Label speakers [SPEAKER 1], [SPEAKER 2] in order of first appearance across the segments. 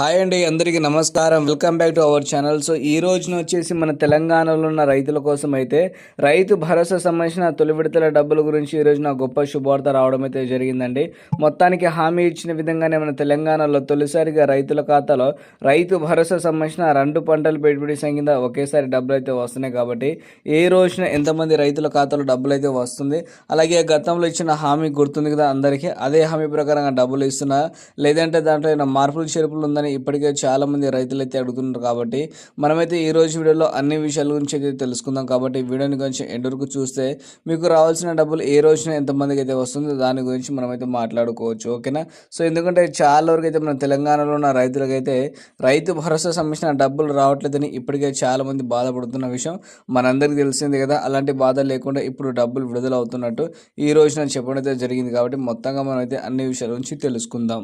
[SPEAKER 1] Hi అండి అందరికీ నమస్కారం. Welcome back to our channel so ఈ రోజున వచ్చేసి మన తెలంగాణలో ఉన్న రైతుల కోసం అయితే రైతు భరోసా సంబంధించిన తొలి విడతల డబ్బుల గురించి ఈ రోజున గొప్ప శుభవార్త రావడం అయితే జరిగిందండి. మొత్తానికి హామీ ఇచ్చిన విధంగానే మన తెలంగాణలో తొలిసారిగా రైతుల ఖాతాలో రైతు భరోసా సంబంధించిన రెండు పంటలు పెట్టుబడి సంఖ్య ఒకేసారి డబ్బులు అయితే వస్తున్నాయి కాబట్టి ఏ రోజున ఎంతమంది రైతుల ఖాతాలో డబ్బులు అయితే వస్తుంది అలాగే గతంలో ఇచ్చిన హామీ గుర్తుంది కదా అందరికీ. అదే హామీ ప్రకారంగా డబ్బులు ఇస్తున్నా లేదంటే దాంట్లో ఏమైనా మార్పులు చేర్పులు ఉందని ఇప్పటికే చాలామంది రైతులు అయితే అడుగుతున్నారు కాబట్టి మనమైతే ఈ రోజు వీడియోలో అన్ని విషయాల గురించి అయితే తెలుసుకుందాం కాబట్టి వీడియోని కొంచెం ఎండ్ వరకు చూస్తే మీకు రావాల్సిన డబ్బులు ఏ రోజున ఎంతమందికి అయితే వస్తుందో దాని గురించి మనమైతే మాట్లాడుకోవచ్చు ఓకేనా? సో ఎందుకంటే చాలా వరకు అయితే మన తెలంగాణలో ఉన్న రైతులకైతే రైతు భరోసా సంబంధించిన డబ్బులు రావట్లేదని ఇప్పటికే చాలామంది బాధపడుతున్న విషయం మనందరికీ తెలిసింది కదా. అలాంటి బాధ లేకుండా ఇప్పుడు డబ్బులు విడుదల అవుతున్నట్టు ఈ రోజున చెప్పడం అయితే జరిగింది కాబట్టి మొత్తంగా మనం అయితే అన్ని విషయాల గురించి తెలుసుకుందాం.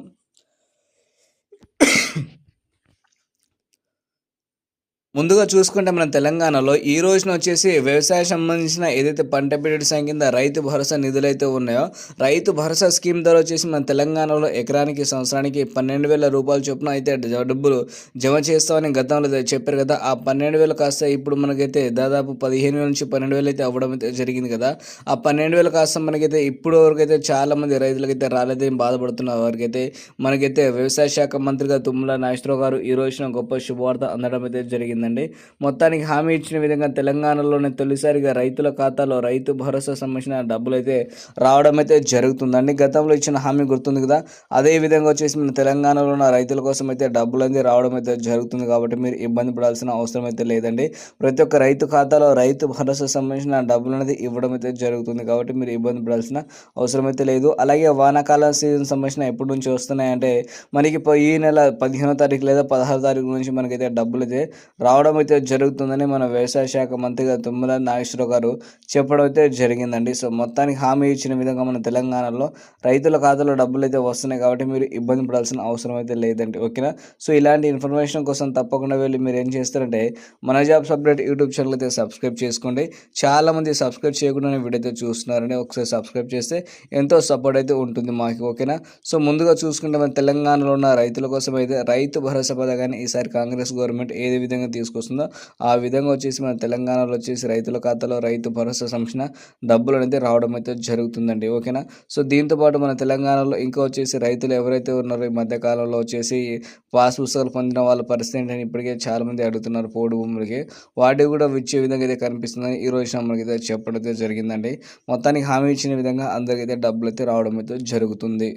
[SPEAKER 1] ముందుగా చూసుకుంటే మన తెలంగాణలో ఈ రోజున వచ్చేసి వ్యవసాయ సంబంధించిన ఏదైతే పంట పెట్టుబడి సంఖ్య కింద రైతు భరోసా నిధులు అయితే ఉన్నాయో రైతు భరోసా స్కీమ్ ద్వారా వచ్చేసి మన తెలంగాణలో ఎకరానికి సంవత్సరానికి పన్నెండు వేల రూపాయల చొప్పున అయితే డబ్బులు జమ చేస్తామని గతంలో చెప్పారు కదా. ఆ పన్నెండు వేలు కాస్త ఇప్పుడు మనకైతే దాదాపు పదిహేను వేల నుంచి పన్నెండు వేలు అయితే అవ్వడం అయితే జరిగింది కదా. ఆ పన్నెండు వేలు కాస్త మనకైతే ఇప్పుడు వరకైతే చాలా మంది రైతులకైతే రాలేదని బాధపడుతున్న వారికైతే మనకైతే వ్యవసాయ శాఖ మంత్రిగా తుమ్మల నాగేశ్వరరావు గారు ఈ రోజున గొప్ప శుభవార్త అందడం అయితే జరిగింది జరిగిందండి. మొత్తానికి హామీ ఇచ్చిన విధంగా తెలంగాణలోనే తొలిసారిగా రైతుల ఖాతాలో రైతు భరోసా సంబంధించిన డబ్బులు అయితే రావడం అయితే జరుగుతుందండి. గతంలో ఇచ్చిన హామీ గుర్తుంది కదా? అదే విధంగా వచ్చేసి మన తెలంగాణలో ఉన్న రైతుల కోసం అయితే డబ్బులు అనేది రావడం అయితే జరుగుతుంది కాబట్టి మీరు ఇబ్బంది పడాల్సిన అవసరం అయితే లేదండి. ప్రతి ఒక్క రైతు ఖాతాలో రైతు భరోసా సంబంధించిన డబ్బులు అనేది ఇవ్వడం అయితే జరుగుతుంది కాబట్టి మీరు ఇబ్బంది పడాల్సిన అవసరం అయితే లేదు. అలాగే వానాకాల సీజన్ సంబంధించిన ఎప్పటి నుంచి వస్తున్నాయంటే మనకి ఈ నెల పదిహేనో తారీఖు లేదా పదహారు తారీఖు నుంచి మనకైతే డబ్బులు అయితే రావడం అయితే జరుగుతుందని మన వ్యవసాయ శాఖ మంత్రిగా తుమ్మల నాగేశ్వరరావు గారు చెప్పడం అయితే జరిగిందండి. సో మొత్తానికి హామీ ఇచ్చిన విధంగా మన తెలంగాణలో రైతుల ఖాతాలో డబ్బులు అయితే వస్తున్నాయి కాబట్టి మీరు ఇబ్బంది పడాల్సిన అవసరం అయితే లేదండి. ఓకేనా? సో ఇలాంటి ఇన్ఫర్మేషన్ కోసం తప్పకుండా వెళ్ళి మీరు ఏం చేస్తారంటే మన జాబ్ సపరేట్ యూట్యూబ్ ఛానల్ అయితే సబ్స్క్రైబ్ చేసుకోండి. చాలామంది సబ్స్క్రైబ్ చేయకుండా వీడియో అయితే ఒకసారి సబ్స్క్రైబ్ చేస్తే ఎంతో సపోర్ట్ అయితే ఉంటుంది మాకు. ఓకేనా? సో ముందుగా చూసుకుంటే మన తెలంగాణలో ఉన్న రైతుల కోసం అయితే రైతు భరోసా పథకాన్ని ఈసారి కాంగ్రెస్ గవర్నమెంట్ ఏ విధంగా తీసుకొస్తుందో? ఆ విధంగా వచ్చేసి మన తెలంగాణలో వచ్చేసి రైతుల ఖాతాలో రైతు భరోసా సంక్షణ డబ్బులు అనేది రావడం అయితే జరుగుతుందండి. ఓకేనా? సో దీంతో పాటు మన తెలంగాణలో ఇంకా వచ్చేసి రైతులు ఎవరైతే ఉన్నారో ఈ మధ్యకాలంలో వచ్చేసి పాస్ పుస్తకాలు పొందిన వాళ్ళ పరిస్థితి ఏంటని ఇప్పటికే చాలామంది అడుగుతున్నారు పోడు భూములకి. వాటి కూడా ఇచ్చే విధంగా అయితే కనిపిస్తుందని ఈ రోజు మనకి అయితే చెప్పడం అయితే జరిగిందండి. మొత్తానికి హామీ ఇచ్చిన విధంగా అందరికైతే డబ్బులు అయితే రావడం అయితే జరుగుతుంది.